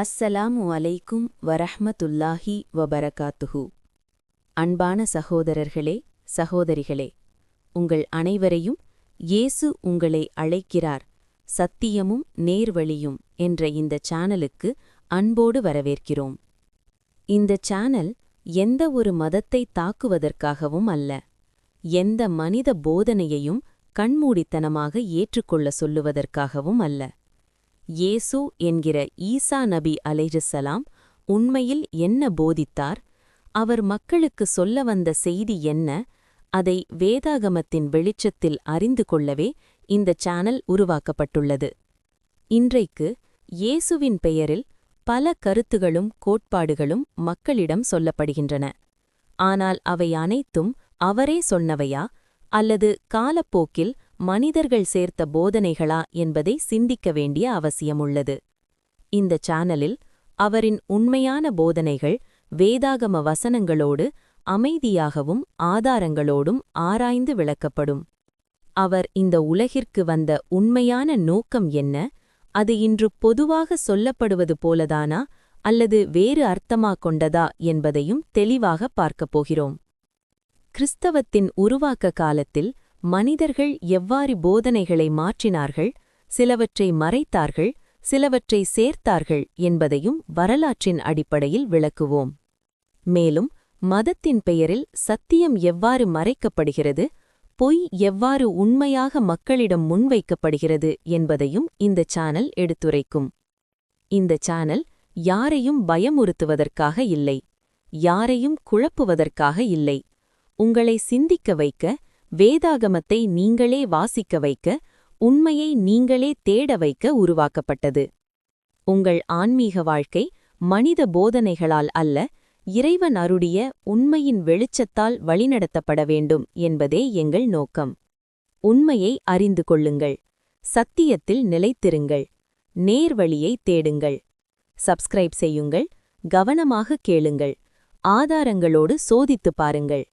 அஸ்ஸலாமு அலைக்கும் வரஹ்மத்துல்லாஹி வபரகாத்துஹு. அன்பான சகோதரர்களே சகோதரிகளே உங்கள் அனைவரையும் இயேசு உங்களை அழைக்கிறார் சத்தியமும் நேர்வழியும் என்ற இந்த சேனலுக்கு அன்போடு வரவேற்கிறோம். இந்த சேனல் எந்த ஒரு மதத்தை தாக்குவதற்காகவும் அல்ல எந்த மனித போதனையையும் கண்மூடித்தனமாக ஏற்றுக்கொள்ள சொல்லுவதற்காகவும் அல்ல. இயேசு என்கிற ஈசா நபி அலைஹிஸ்ஸலாம் உண்மையில் என்ன போதித்தார்? அவர் மக்களுக்கு சொல்ல வந்த செய்தி என்ன? அதை வேதாகமத்தின் வெளிச்சத்தில் அறிந்து கொள்ளவே இந்த சேனல் உருவாக்கப்பட்டுள்ளது. இன்றைக்கு இயேசுவின் பெயரில் பல கருத்துகளும் கோட்பாடுகளும் மக்களிடம் சொல்லப்படுகின்றன. ஆனால் அவை அனைத்தும் அவரே சொன்னவையா? அல்லது காலப்போக்கில் மனிதர்கள் சேர்த்த போதனைகளா என்பதை சிந்திக்க வேண்டிய அவசியமுள்ளது. இந்த சேனலில் அவரின் உண்மையான போதனைகள் வேதாகம வசனங்களோடு அமைதியாகவும் ஆதாரங்களோடும் ஆராய்ந்து விளக்கப்படும். அவர் இந்த உலகிற்கு வந்த உண்மையான நோக்கம் என்ன? அது இன்று பொதுவாக சொல்லப்படுவது போலதானா? அல்லது வேறு அர்த்தமா கொண்டதா என்பதையும் தெளிவாக பார்க்கப் போகிறோம். கிறிஸ்தவத்தின் உருவாக்க காலத்தில் மனிதர்கள் எவ்வாறு போதனைகளை மாற்றினார்கள் சிலவற்றை மறைத்தார்கள் சிலவற்றை சேர்த்தார்கள் என்பதையும் வரலாற்றின் அடிப்படையில் விளக்குவோம். மேலும் மதத்தின் பெயரில் சத்தியம் எவ்வாறு மறைக்கப்படுகிறது பொய் எவ்வாறு உண்மையாக மக்களிடம் முன்வைக்கப்படுகிறது என்பதையும் இந்த சேனல் எடுத்துரைக்கும். இந்த சேனல் யாரையும் பயமுறுத்துவதற்காக இல்லை யாரையும் குழப்புவதற்காக இல்லை. உங்களை சிந்திக்க வைக்க வேதாகமத்தை நீங்களே வாசிக்க வைக்க உண்மையை நீங்களே தேட வைக்க உருவாக்கப்பட்டது. உங்கள் ஆன்மீக வாழ்க்கை மனித போதனைகளால் அல்ல இறைவன் அருடைய உண்மையின் வெளிச்சத்தால் வழிநடத்தப்பட வேண்டும் என்பதே எங்கள் நோக்கம். உண்மையை அறிந்து கொள்ளுங்கள் சத்தியத்தில் நிலைத்திருங்கள் நேர்வழியை தேடுங்கள். சப்ஸ்கிரைப் செய்யுங்கள் கவனமாக கேளுங்கள் ஆதாரங்களோடு சோதித்துப் பாருங்கள்.